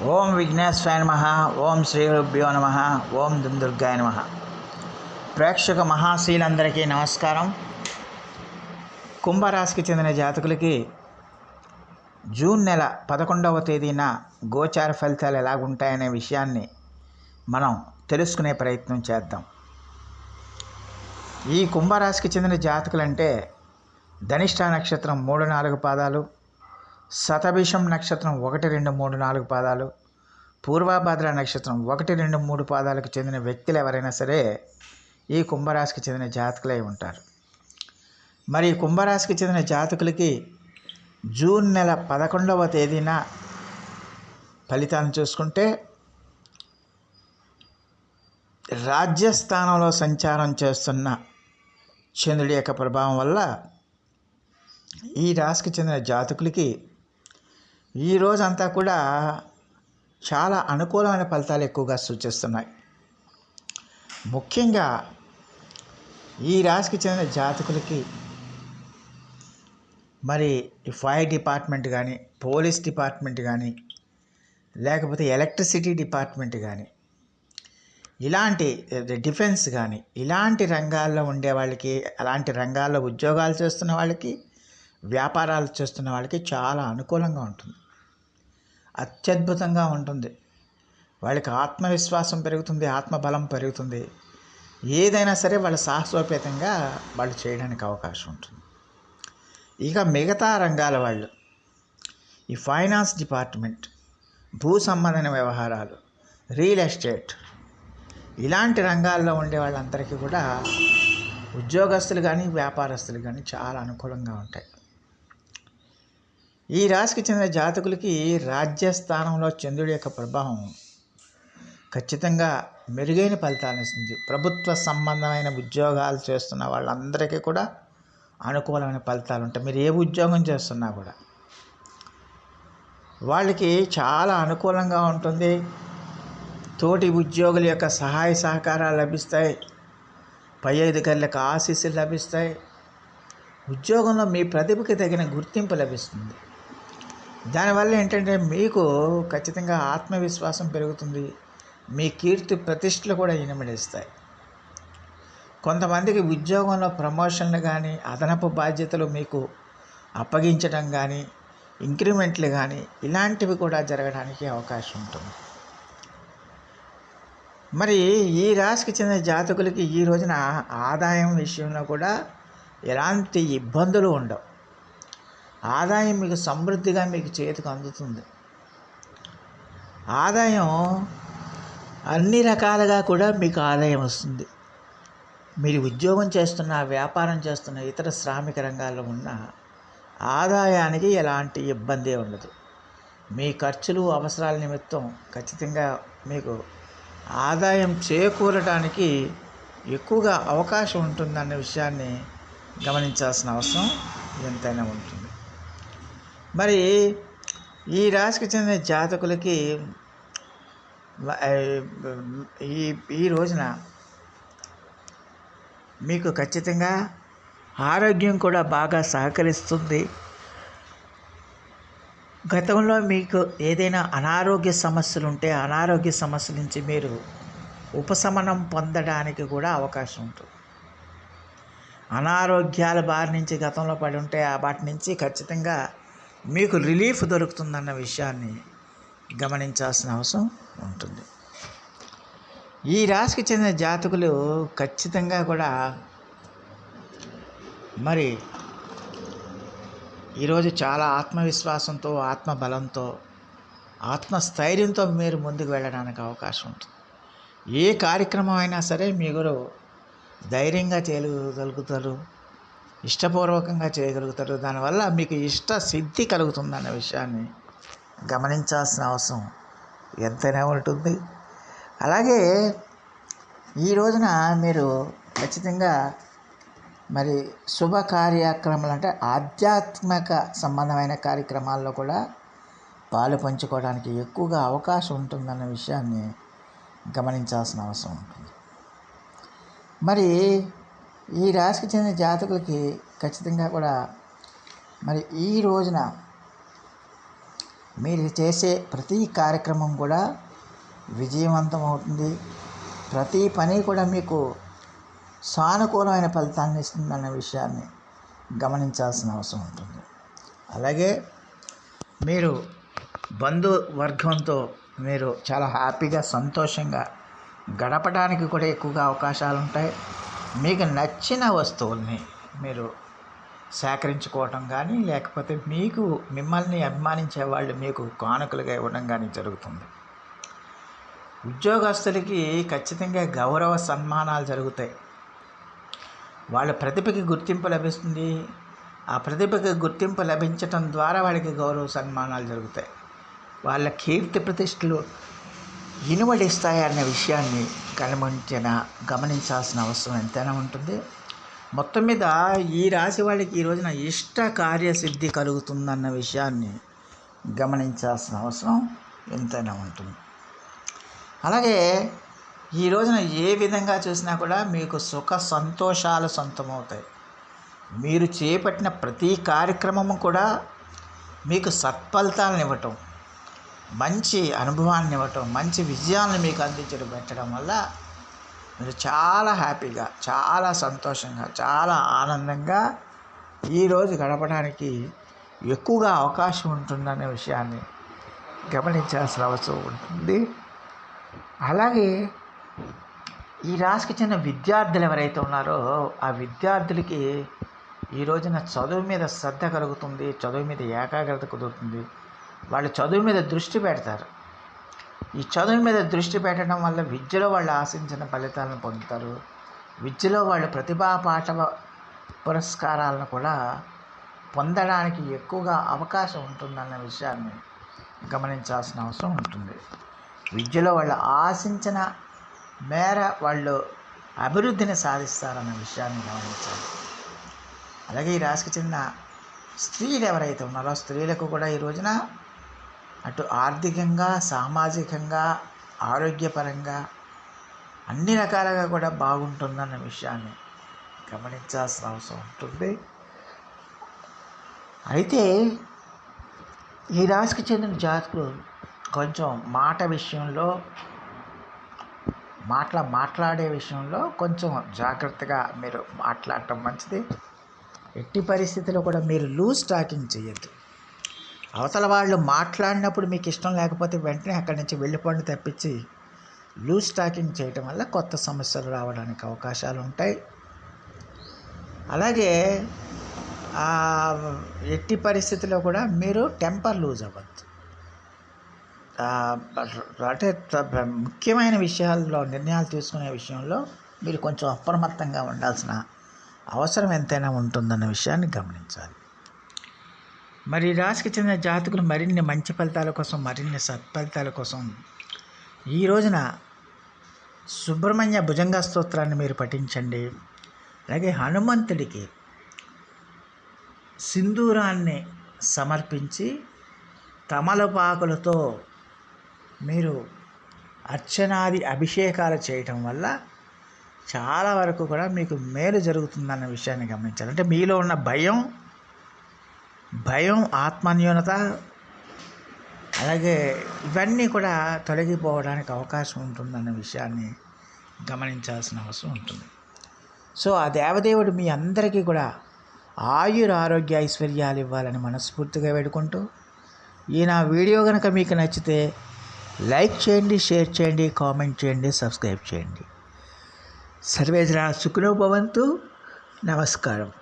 ఓం విఘ్నేశ్వరాయ నమ ఓం శ్రీ గురుభ్యో నమ ఓం దుందుర్గాయ నమ. ప్రేక్షక మహాశీలందరికీ నమస్కారం. కుంభరాశికి చెందిన జాతకులకి జూన్ నెల పదకొండవ తేదీన గోచార ఫలితాలు ఎలాగుంటాయనే విషయాన్ని మనం తెలుసుకునే ప్రయత్నం చేద్దాం. ఈ కుంభరాశికి చెందిన జాతకులంటే ధనిష్ట నక్షత్రం మూడు నాలుగు పాదాలు శతభిషం నక్షత్రం ఒకటి రెండు మూడు నాలుగు పాదాలు. పూర్వభద్ర నక్షత్రం ఒకటి రెండు మూడు పాదాలకు చెందిన వ్యక్తులు ఎవరైనా సరే ఈ కుంభరాశికి చెందిన జాతకులై ఉంటారు. మరి ఈ కుంభరాశికి చెందిన జాతకులకి జూన్ నెల పదకొండవ తేదీన ఫలితాలను చూసుకుంటే రాజ్యస్థానంలో సంచారం చేస్తున్న చంద్రుడి యొక్క ప్రభావం వల్ల ఈ రాశికి చెందిన జాతకులకి ఈ రోజంతా కూడా చాలా అనుకూలమైన ఫలితాలు ఎక్కువగా సూచిస్తున్నాయి. ముఖ్యంగా ఈ రాశికి చెందిన జాతకులకి మరి ఫైర్ డిపార్ట్మెంట్ కానీ పోలీస్ డిపార్ట్మెంట్ కానీ లేకపోతే ఎలక్ట్రిసిటీ డిపార్ట్మెంట్ కానీ ఇలాంటి డిఫెన్స్ కానీ ఇలాంటి రంగాల్లో ఉండే వాళ్ళకి అలాంటి రంగాల్లో ఉద్యోగాలు చేస్తున్న వాళ్ళకి వ్యాపారాలు చేస్తున్న వాళ్ళకి చాలా అనుకూలంగా ఉంటుంది. అత్యద్భుతంగా ఉంటుంది. వాళ్ళకి ఆత్మవిశ్వాసం పెరుగుతుంది ఆత్మబలం పెరుగుతుంది. ఏదైనా సరే వాళ్ళ సాహసోపేతంగా వాళ్ళు చేయడానికి అవకాశం ఉంటుంది. ఇక మిగతా రంగాల వాళ్ళు ఈ ఫైనాన్స్ డిపార్ట్మెంట్ భూ సంబంధమైన వ్యవహారాలు రియల్ ఎస్టేట్ ఇలాంటి రంగాల్లో ఉండే వాళ్ళందరికీ కూడా ఉద్యోగస్తులు కానీ వ్యాపారస్తులు కానీ చాలా అనుకూలంగా ఉంటాయి. ఈ రాశికి చెందిన జాతకులకి రాజ్యస్థానంలో చంద్రుడి యొక్క ప్రభావం ఖచ్చితంగా మెరుగైన ఫలితాలను ఇస్తుంది. ప్రభుత్వ సంబంధమైన ఉద్యోగాలు చేస్తున్న వాళ్ళందరికీ కూడా అనుకూలమైన ఫలితాలు ఉంటాయి. మీరు ఏ ఉద్యోగం చేస్తున్నా కూడా వాళ్ళకి చాలా అనుకూలంగా ఉంటుంది. తోటి ఉద్యోగుల యొక్క సహాయ సహకారాలు లభిస్తాయి. పై అధికారులకు ఆశీస్సులు లభిస్తాయి. ఉద్యోగంలో మీ ప్రతిభకి తగిన గుర్తింపు లభిస్తుంది. దానివల్ల ఏంటంటే మీకు ఖచ్చితంగా ఆత్మవిశ్వాసం పెరుగుతుంది. మీ కీర్తి ప్రతిష్టలు కూడా ఇనమిడిస్తాయి కొంతమందికి ఉద్యోగంలో ప్రమోషన్లు కానీ అదనపు బాధ్యతలు మీకు అప్పగించడం కానీ ఇంక్రిమెంట్లు కానీ ఇలాంటివి కూడా జరగడానికి అవకాశం ఉంటుంది. మరి ఈ రాశికి చెందిన జాతకులకి ఈ రోజున ఆదాయం విషయంలో కూడా ఎలాంటి ఇబ్బందులు ఉండవు. ఆదాయం మీకు సమృద్ధిగా మీకు చేతికి అందుతుంది. ఆదాయం అన్ని రకాలుగా కూడా మీకు ఆదాయం వస్తుంది. మీరు ఉద్యోగం చేస్తున్న వ్యాపారం చేస్తున్న ఇతర శ్రామిక రంగాల్లో ఉన్న ఆదాయానికి ఎలాంటి ఇబ్బంది ఉండదు. మీ ఖర్చులు అవసరాల నిమిత్తం ఖచ్చితంగా మీకు ఆదాయం చేకూరటానికి ఎక్కువగా అవకాశం ఉంటుందన్న విషయాన్ని గమనించాల్సిన అవసరం ఎంతైనా ఉంటుంది. మరి ఈ రాశికి చెందిన జాతకులకి ఈ ఈ రోజున మీకు ఖచ్చితంగా ఆరోగ్యం కూడా బాగా సహకరిస్తుంది. గతంలో మీకు ఏదైనా అనారోగ్య సమస్యలు ఉంటే అనారోగ్య సమస్యల నుంచి మీరు ఉపశమనం పొందడానికి కూడా అవకాశం ఉంటుంది. అనారోగ్యాల బారి నుంచి గతంలో పడి ఉంటే ఆ వాటి నుంచి ఖచ్చితంగా మీకు రిలీఫ్ దొరుకుతుందన్న విషయాన్ని గమనించాల్సిన అవసరం ఉంటుంది. ఈ రాశికి చెందిన జాతకులు ఖచ్చితంగా కూడా మరి ఈరోజు చాలా ఆత్మవిశ్వాసంతో ఆత్మబలంతో ఆత్మస్థైర్యంతో మీరు ముందుకు వెళ్ళడానికి అవకాశం ఉంటుంది. ఏ కార్యక్రమం అయినా సరే మీరు ధైర్యంగా చేయగలుగుతారు ఇష్టపూర్వకంగా చేయగలుగుతారు దానివల్ల మీకు ఇష్ట సిద్ధి కలుగుతుందన్న విషయాన్ని గమనించాల్సిన అవసరం ఎంతైనా ఉంటుంది. అలాగే ఈ రోజున మీరు ఖచ్చితంగా మరి శుభ కార్యక్రమాలు అంటే ఆధ్యాత్మిక సంబంధమైన కార్యక్రమాల్లో కూడా పాలు పంచుకోవడానికి ఎక్కువగా అవకాశం ఉంటుందన్న విషయాన్ని గమనించాల్సిన అవసరం ఉంటుంది. మరి ఈ రాశికి చెందిన జాతకులకి ఖచ్చితంగా కూడా మరి ఈ రోజున మీరు చేసే ప్రతి కార్యక్రమం కూడా విజయవంతం అవుతుంది. ప్రతి పని కూడా మీకు సానుకూలమైన ఫలితాన్ని ఇస్తుందన్న విషయాన్ని గమనించాల్సిన అవసరం ఉంటుంది. అలాగే మీరు బంధువర్గంతో మీరు చాలా హ్యాపీగా సంతోషంగా గడపడానికి కూడా ఎక్కువగా అవకాశాలు ఉంటాయి మీకు నచ్చిన వస్తువుల్ని మీరు సేకరించుకోవటం కానీ లేకపోతే మీకు మిమ్మల్ని అభిమానించే వాళ్ళు మీకు కానుకలుగా ఇవ్వడం కానీ జరుగుతుంది. ఉద్యోగస్తులకి ఖచ్చితంగా గౌరవ సన్మానాలు జరుగుతాయి. వాళ్ళ ప్రతిభకి గుర్తింపు లభిస్తుంది. ఆ ప్రతిభకి గుర్తింపు లభించటం ద్వారా వాళ్ళకి గౌరవ సన్మానాలు జరుగుతాయి. వాళ్ళ కీర్తి ప్రతిష్టలు ఇనువడిస్తాయన్న విషయాన్ని గమనించిన గమనించాల్సిన అవసరం ఎంతైనా ఉంటుంది. మొత్తం మీద ఈ రాశి వాళ్ళకి ఈ రోజున ఇష్ట కార్యసిద్ధి కలుగుతుందన్న విషయాన్ని గమనించాల్సిన అవసరం ఎంతైనా ఉంటుంది. అలాగే ఈ రోజున ఏ విధంగా చూసినా కూడా మీకు సుఖ సంతోషాలు సొంతమవుతాయి. మీరు చేపట్టిన ప్రతి కార్యక్రమము కూడా మీకు సత్ఫలితాలను ఇవ్వటం మంచి అనుభవాన్ని ఇవ్వటం మంచి విజయాలను మీకు అందించడం పెట్టడం వల్ల మీరు చాలా హ్యాపీగా చాలా సంతోషంగా చాలా ఆనందంగా ఈరోజు గడపడానికి ఎక్కువగా అవకాశం ఉంటుందనే విషయాన్ని గమనించాల్సిన అవసరం ఉంటుంది. అలాగే ఈ రాశికి చెందిన విద్యార్థులు ఎవరైతే ఉన్నారో ఆ విద్యార్థులకి ఈ రోజున చదువు మీద శ్రద్ధ కలుగుతుంది చదువు మీద ఏకాగ్రత కుదురుతుంది. వాళ్ళు చదువు మీద దృష్టి పెడతారు. ఈ చదువు మీద దృష్టి పెట్టడం వల్ల విద్యలో వాళ్ళు ఆశించిన ఫలితాలను పొందుతారు. విద్యలో వాళ్ళు ప్రతిభా పాఠ పురస్కారాలను కూడా పొందడానికి ఎక్కువగా అవకాశం ఉంటుందన్న విషయాన్ని గమనించాల్సిన అవసరం ఉంటుంది. విద్యలో వాళ్ళు ఆశించిన మేర వాళ్ళు అభివృద్ధిని సాధిస్తారన్న విషయాన్ని గమనించాలి. అలాగే ఈ రాశికి చెందిన స్త్రీలు ఎవరైతే ఉన్నారో స్త్రీలకు కూడా ఈ రోజున అటు ఆర్థికంగా సామాజికంగా ఆరోగ్యపరంగా అన్ని రకాలుగా కూడా బాగుంటుందన్న విషయాన్ని గమనించాల్సిన అవసరం ఉంటుంది. అయితే ఈ రాశికి చెందిన జాతకులు కొంచెం మాట విషయంలో మాట్లా మాట్లాడే విషయంలో కొంచెం జాగ్రత్తగా మీరు మాట్లాడటం మంచిది. ఎట్టి పరిస్థితిలో కూడా మీరు లూజ్ టాకింగ్ చేయొద్దు. అవతల వాళ్ళు మాట్లాడినప్పుడు మీకు ఇష్టం లేకపోతే వెంటనే అక్కడి నుంచి వెళ్ళిపోండి తప్పించి లూజ్ టాకింగ్ చేయటం వల్ల కొత్త సమస్యలు రావడానికి అవకాశాలు ఉంటాయి అలాగే ఎట్టి పరిస్థితిలో కూడా మీరు టెంపర్ లూజ్ అవ్వద్దు. అంటే ముఖ్యమైన విషయాల్లో నిర్ణయాలు తీసుకునే విషయంలో మీరు కొంచెం అప్రమత్తంగా ఉండాల్సిన అవసరం ఎంతైనా ఉంటుందన్న విషయాన్ని గమనించాలి. మరి రాశికి చెందిన జాతకులు మరిన్ని మంచి ఫలితాల కోసం మరిన్ని సత్ఫలితాల కోసం ఈ రోజున సుబ్రహ్మణ్య భుజంగ స్తోత్రాన్ని మీరు పఠించండి. అలాగే హనుమంతుడికి సింధూరాన్ని సమర్పించి తమలపాకులతో మీరు అర్చనాది అభిషేకాలు చేయటం వల్ల చాలా వరకు కూడా మీకు మేలు జరుగుతుందన్న విషయాన్ని గమనించాలి. అంటే మీలో ఉన్న భయం భయం ఆత్మన్యూనత అలాగే ఇవన్నీ కూడా తొలగిపోవడానికి అవకాశం ఉంటుందన్న విషయాన్ని గమనించాల్సిన అవసరం ఉంటుంది. సో ఆ దేవదేవుడు మీ అందరికీ కూడా ఆయుర ఆరోగ్య ఐశ్వర్యాలు ఇవ్వాలని మనస్ఫూర్తిగా వేడుకుంటూ ఈ నా వీడియో కనుక మీకు నచ్చితే లైక్ చేయండి షేర్ చేయండి కామెంట్ చేయండి సబ్స్క్రైబ్ చేయండి. సర్వేజన సుఖనో భవంతు. నమస్కారం.